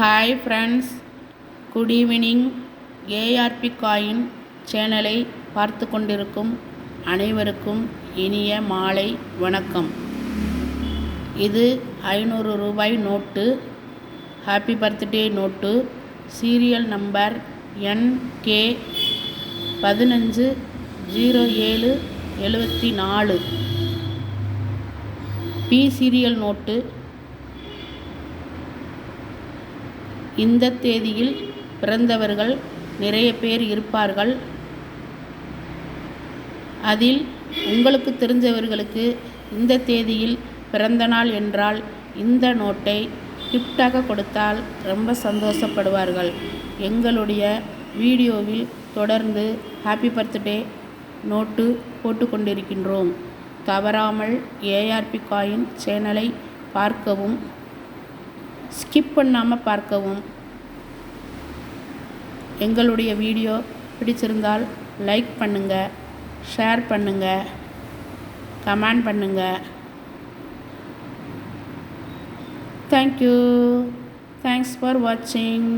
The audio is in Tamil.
Hi friends good evening A R P coin சேனலை பார்த்து கொண்டிருக்கும் அனைவருக்கும் இனிய மாலை வணக்கம். இது ஐநூறு ரூபாய் note. Happy birthday note. Serial number என்கே பதினஞ்சு ஜீரோ ஏழு எழுவத்தி நாலு. பி சீரியல் நோட்டு. இந்த தேதியில் பிறந்தவர்கள் நிறைய பேர் இருப்பார்கள். அதில் உங்களுக்கு தெரிஞ்சவர்களுக்கு இந்த தேதியில் பிறந்த நாள் என்றால் இந்த நோட்டை கிஃப்டாக கொடுத்தால் ரொம்ப சந்தோஷப்படுவார்கள். எங்களுடைய வீடியோவில் தொடர்ந்து ஹாப்பி பர்த்டே நோட்டு போட்டுக்கொண்டிருக்கின்றோம் தவறாமல் ஏஆர்பி காயின் சேனலை பார்க்கவும் ஸ்கிப் பண்ணாமல் பார்க்கவும். எங்களுடைய வீடியோ பிடிச்சிருந்தால் லைக் பண்ணுங்கள் ஷேர் பண்ணுங்கள் கமெண்ட் பண்ணுங்கள் தேங்க்யூ தேங்க்ஸ் ஃபார் வாட்சிங்